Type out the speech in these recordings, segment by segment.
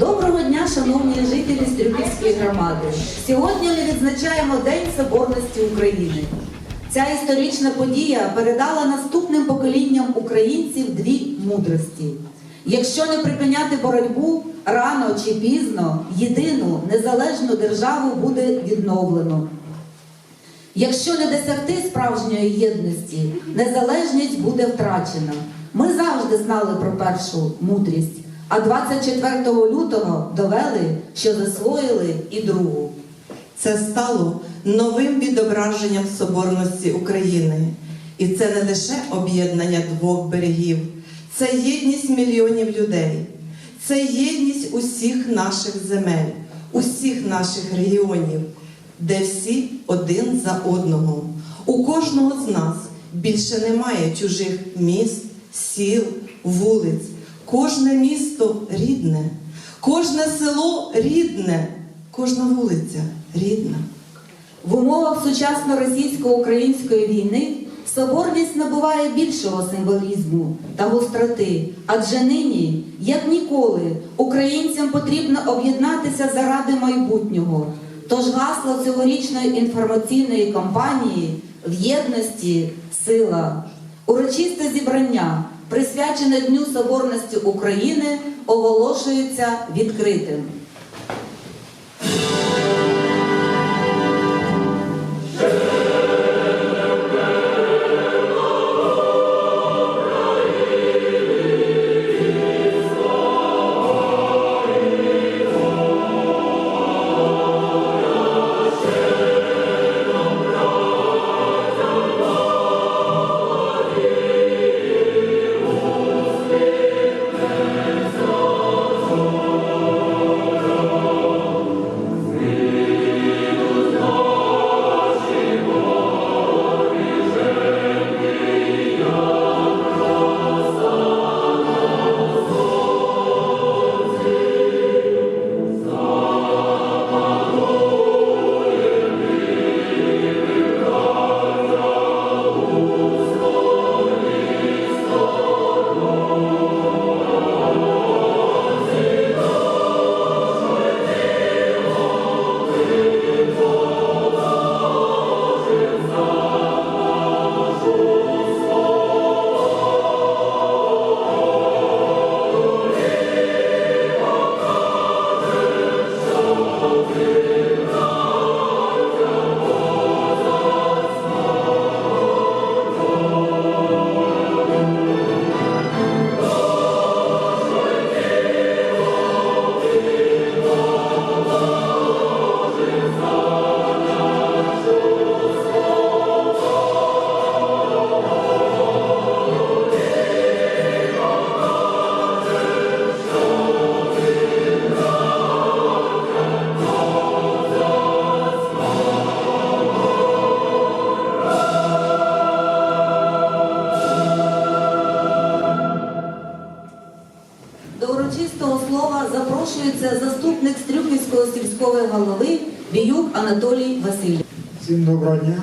Доброго дня, шановні жителі Стрюківської громади. Сьогодні ми відзначаємо День Соборності України. Ця історична подія передала наступним поколінням українців дві мудрості. Якщо не припиняти боротьбу, рано чи пізно єдину незалежну державу буде відновлено. Якщо не досягти справжньої єдності, незалежність буде втрачена. Ми завжди знали про першу мудрість, а 24 лютого довели, що засвоїли і другу. Це стало новим відображенням соборності України. І це не лише об'єднання двох берегів, це єдність мільйонів людей, це єдність усіх наших земель, усіх наших регіонів, де всі один за одного. У кожного з нас більше немає чужих міст, сіл, вулиць. Кожне місто рідне, кожне село рідне, кожна вулиця рідна. В умовах сучасно російсько-української війни соборність набуває більшого символізму та гостроти, адже нині, як ніколи, українцям потрібно об'єднатися заради майбутнього. Тож гасло цьогорічної інформаційної кампанії в єдності сила. Урочисте зібрання, присвячене Дню Соборності України, оголошується відкритим. Стрюківського голови Біюк Анатолій Васильович. Всім доброго дня.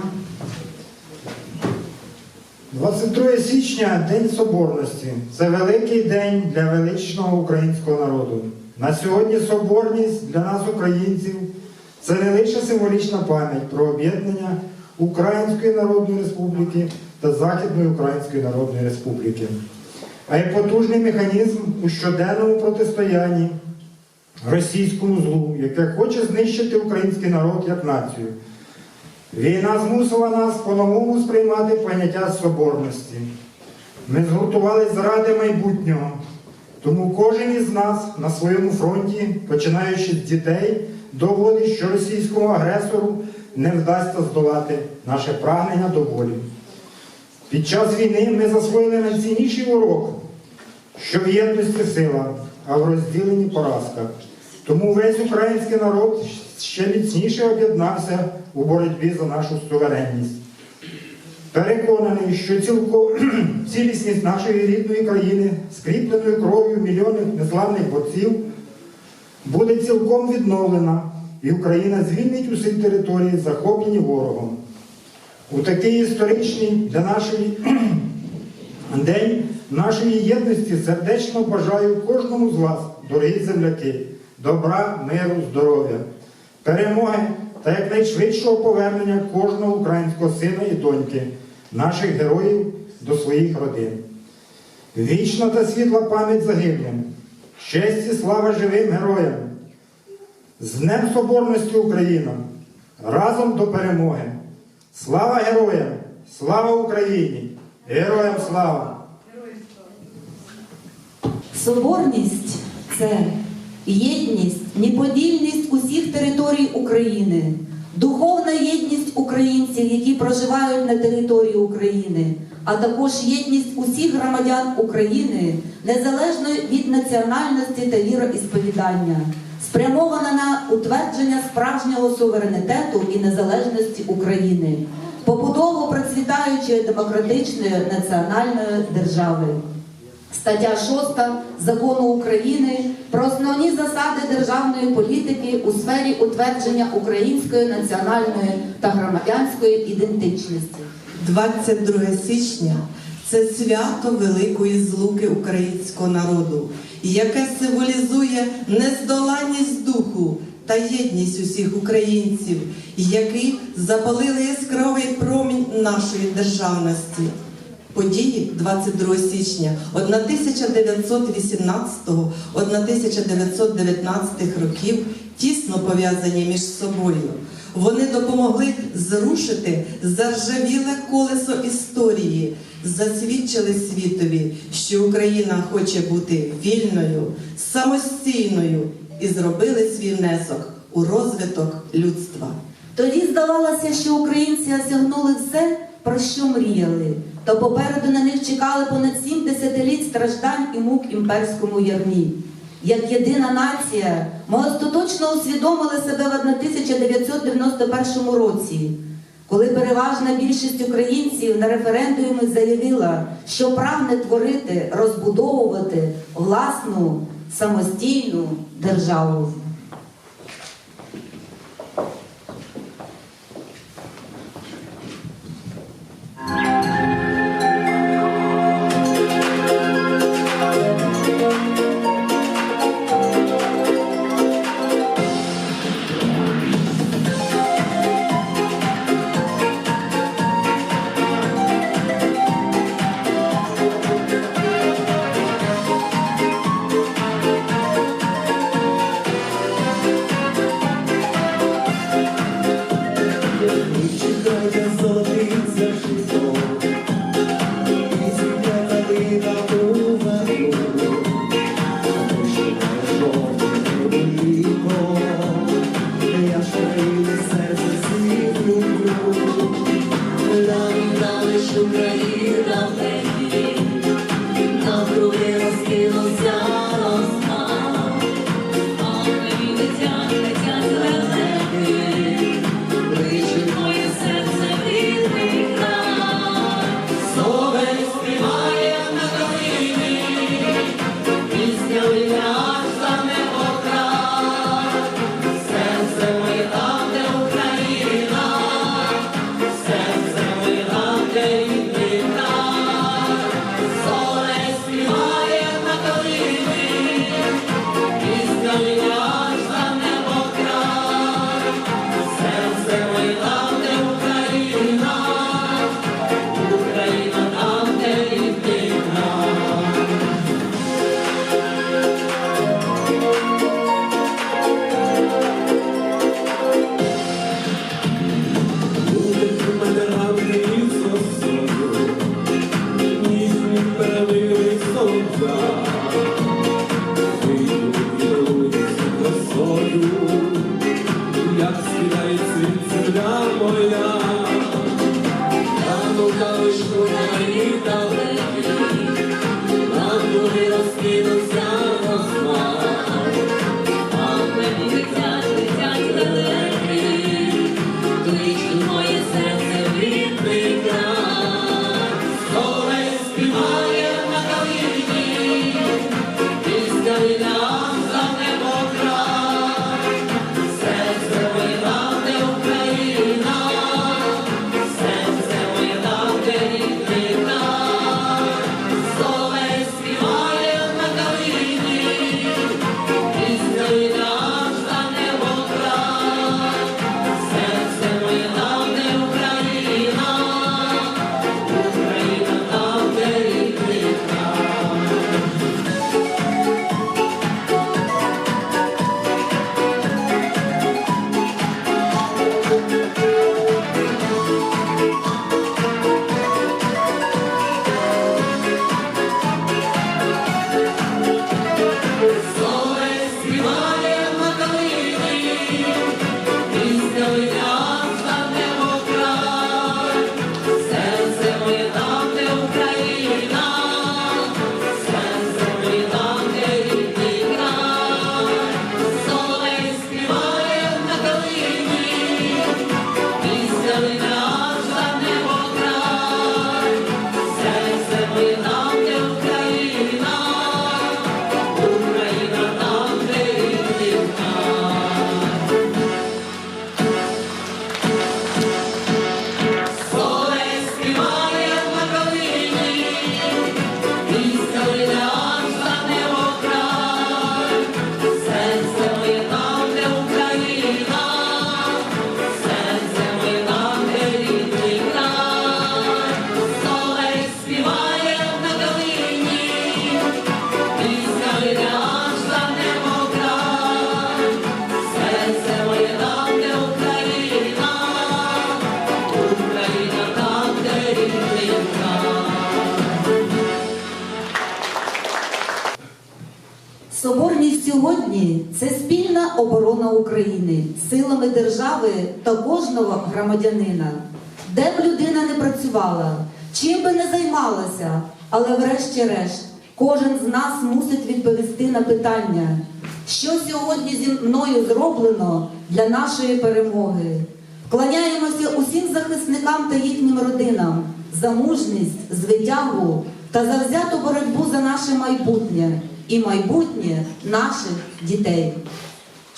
22 січня День Соборності. Це великий день для величного українського народу. На сьогодні соборність для нас, українців, це не лише символічна пам'ять про об'єднання Української Народної Республіки та Західної Української Народної Республіки, а й потужний механізм у щоденному протистоянні російському злу, яке хоче знищити український народ як націю. Війна змусила нас по-новому сприймати поняття соборності. Ми згуртувались заради майбутнього. Тому кожен із нас на своєму фронті, починаючи з дітей, доводить, що російському агресору не вдасться здолати наше прагнення до волі. Під час війни ми засвоїли найцінніший урок, що в єдності сила, а в розділенні поразка. Тому весь український народ ще міцніше об'єднався у боротьбі за нашу суверенність. Переконаний, що цілко... цілісність нашої рідної країни, скріпленою кров'ю мільйонів незламних борців, буде цілком відновлена, і Україна звільнить усі території, захоплені ворогом. У такий історичний для нашої день нашої єдності сердечно бажаю кожному з вас, дорогі земляки, добра, миру, здоров'я, перемоги та якнайшвидшого повернення кожного українського сина і доньки, наших героїв до своїх родин. Вічна та світла пам'ять загиблим, честь і слава живим героям. З Днем Соборності Україна! Разом до перемоги! Слава героям! Слава Україні! Героям слава! Соборність це єдність, неподільність усіх територій України, духовна єдність українців, які проживають на території України, а також єдність усіх громадян України, незалежно від національності та віроісповідання, спрямована на утвердження справжнього суверенітету і незалежності України, побудову процвітаючої демократичної національної держави. Стаття 6 Закону України про основні засади державної політики у сфері утвердження української національної та громадянської ідентичності. 22 січня це свято великої злуки українського народу, яке символізує нездоланність духу та єдність усіх українців, які запалили яскравий промінь нашої державності. Події 22 січня 1918-1919 років тісно пов'язані між собою. Вони допомогли зрушити заржавіле колесо історії, засвідчили світові, що Україна хоче бути вільною, самостійною і зробили свій внесок у розвиток людства. Тоді здавалося, що українці осягнули все, про що мріяли, то попереду на них чекали понад сім десятиліть страждань і мук імперському ярмі. Як єдина нація, ми остаточно усвідомили себе в 1991 році, коли переважна більшість українців на референдумі заявила, що прагне творити, розбудовувати власну самостійну державу. Оборона України силами держави та кожного громадянина. Де б людина не працювала, чим би не займалася, але врешті-решт кожен з нас мусить відповісти на питання, що сьогодні зі мною зроблено для нашої перемоги. Вклоняємося усім захисникам та їхнім родинам за мужність, звитягу та завзяту боротьбу за наше майбутнє і майбутнє наших дітей.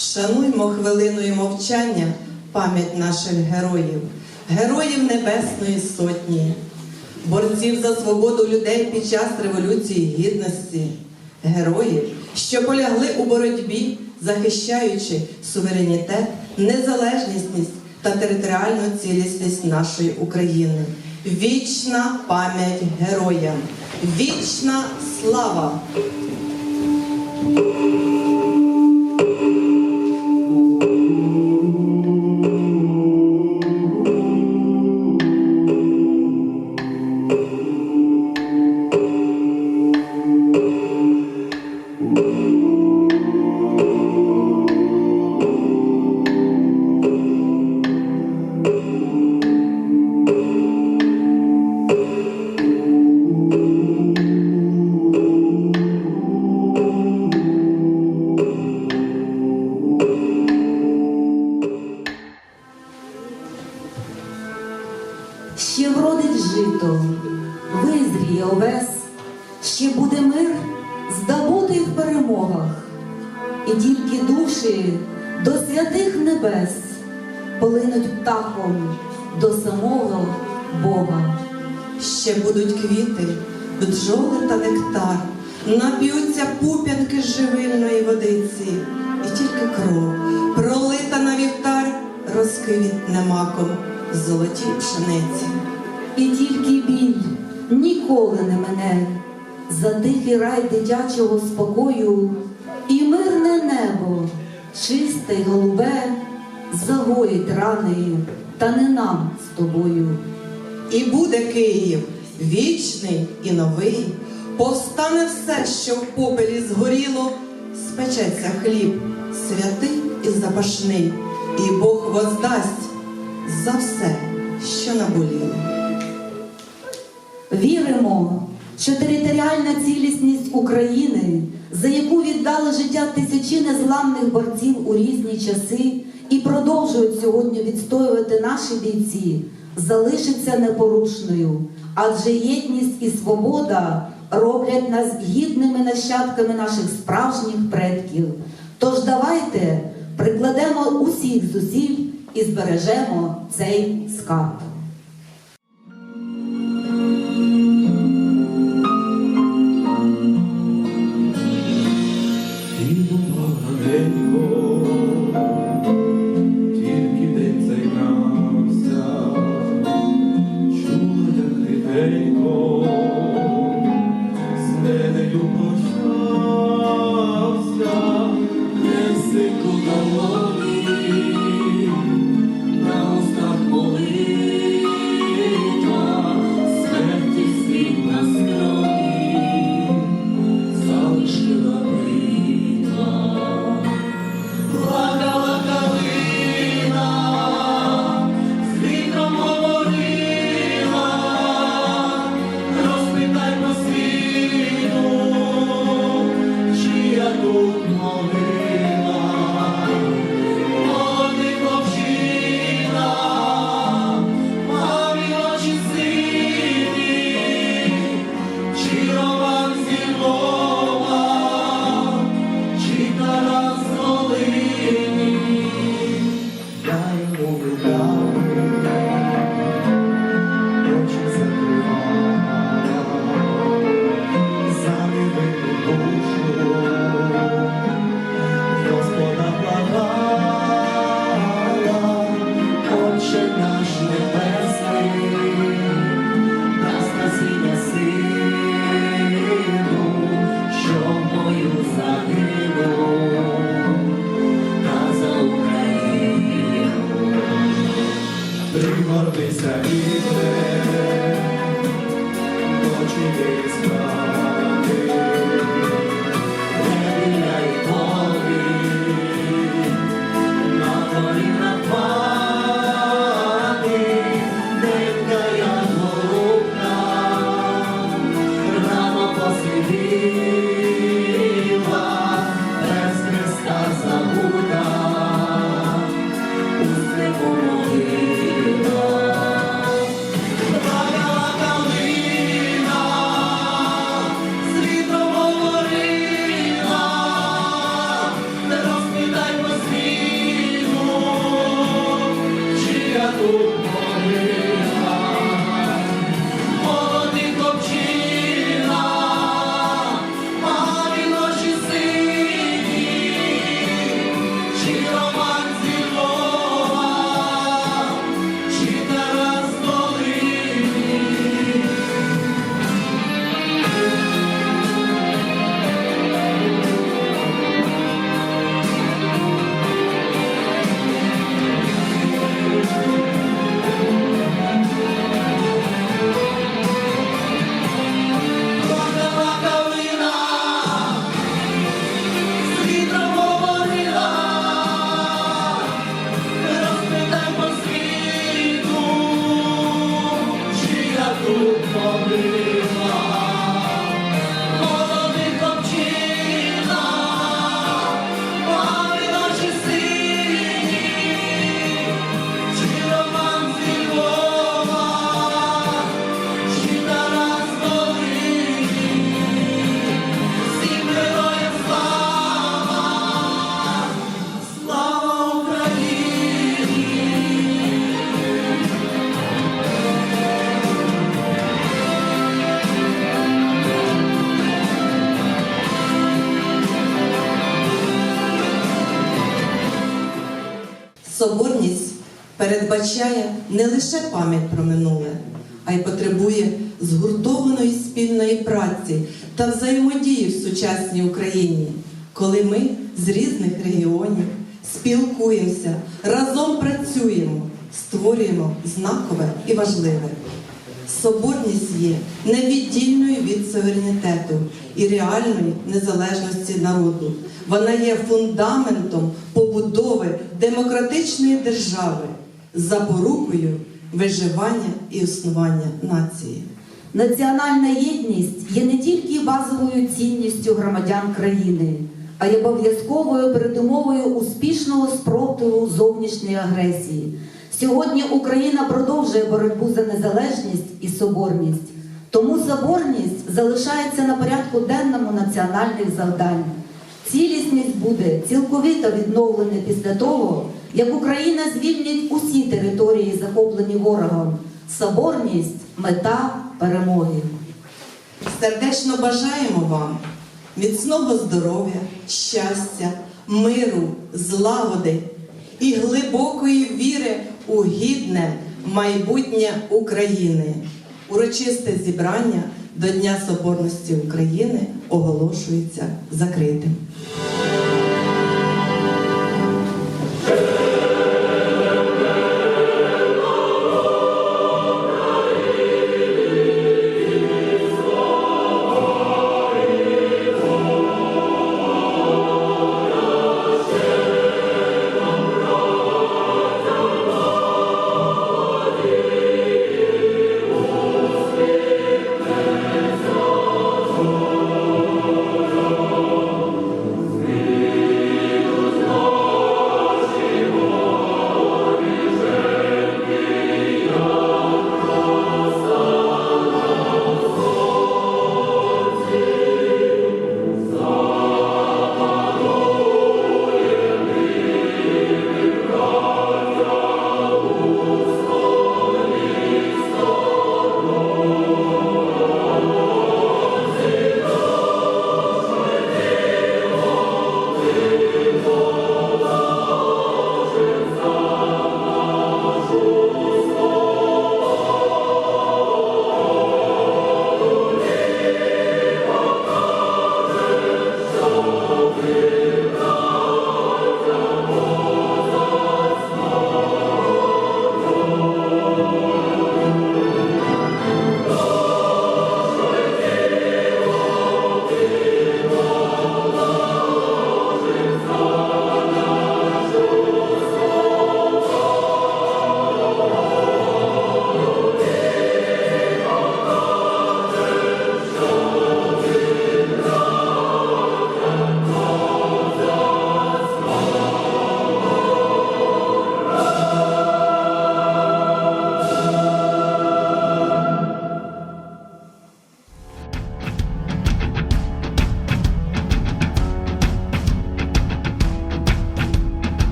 Шануймо хвилиною мовчання пам'ять наших героїв, героїв Небесної Сотні, борців за свободу людей під час Революції Гідності, героїв, що полягли у боротьбі, захищаючи суверенітет, незалежність та територіальну цілісність нашої України. Вічна пам'ять героям, вічна слава! Визріє овес, ще буде мир, здобутий в перемогах, і тільки душі до святих небес полинуть птахом до самого Бога. Ще будуть квіти, бджоли та нектар, нап'ються пуп'янки живильної водиці, і тільки кров, пролита на вівтар, розквітне маком золотій пшениці. І тільки біль ніколи не мене, за тихий рай дитячого спокою, і мирне небо, чисте й голубе, загоїть рани, та не нам з тобою. І буде Київ вічний і новий, повстане все, що в попелі згоріло, спечеться хліб, святий і запашний, і Бог воздасть за все, що наболіло. Віримо, що територіальна цілісність України, за яку віддали життя тисячі незламних борців у різні часи і продовжують сьогодні відстоювати наші бійці, залишиться непорушною, адже єдність і свобода роблять нас гідними нащадками наших справжніх предків. Тож давайте прикладемо усіх зусиль і збережемо цей скарб. Передбачає не лише пам'ять про минуле, а й потребує згуртованої спільної праці та взаємодії в сучасній Україні, коли ми з різних регіонів спілкуємося, разом працюємо, створюємо знакове і важливе. Соборність є невіддільною від суверенітету і реальної незалежності народу. Вона є фундаментом побудови демократичної держави, запорукою виживання і існування нації. Національна єдність є не тільки базовою цінністю громадян країни, а й обов'язковою передумовою успішного спротиву зовнішньої агресії. Сьогодні Україна продовжує боротьбу за незалежність і соборність. Тому соборність залишається на порядку денному національних завдань. Цілісність буде цілковито відновлена після того, як Україна звільнить усі території, захоплені ворогом. Соборність мета перемоги. Сердечно бажаємо вам міцного здоров'я, щастя, миру, злагоди і глибокої віри у гідне майбутнє України. Урочисте зібрання до Дня Соборності України оголошується закритим.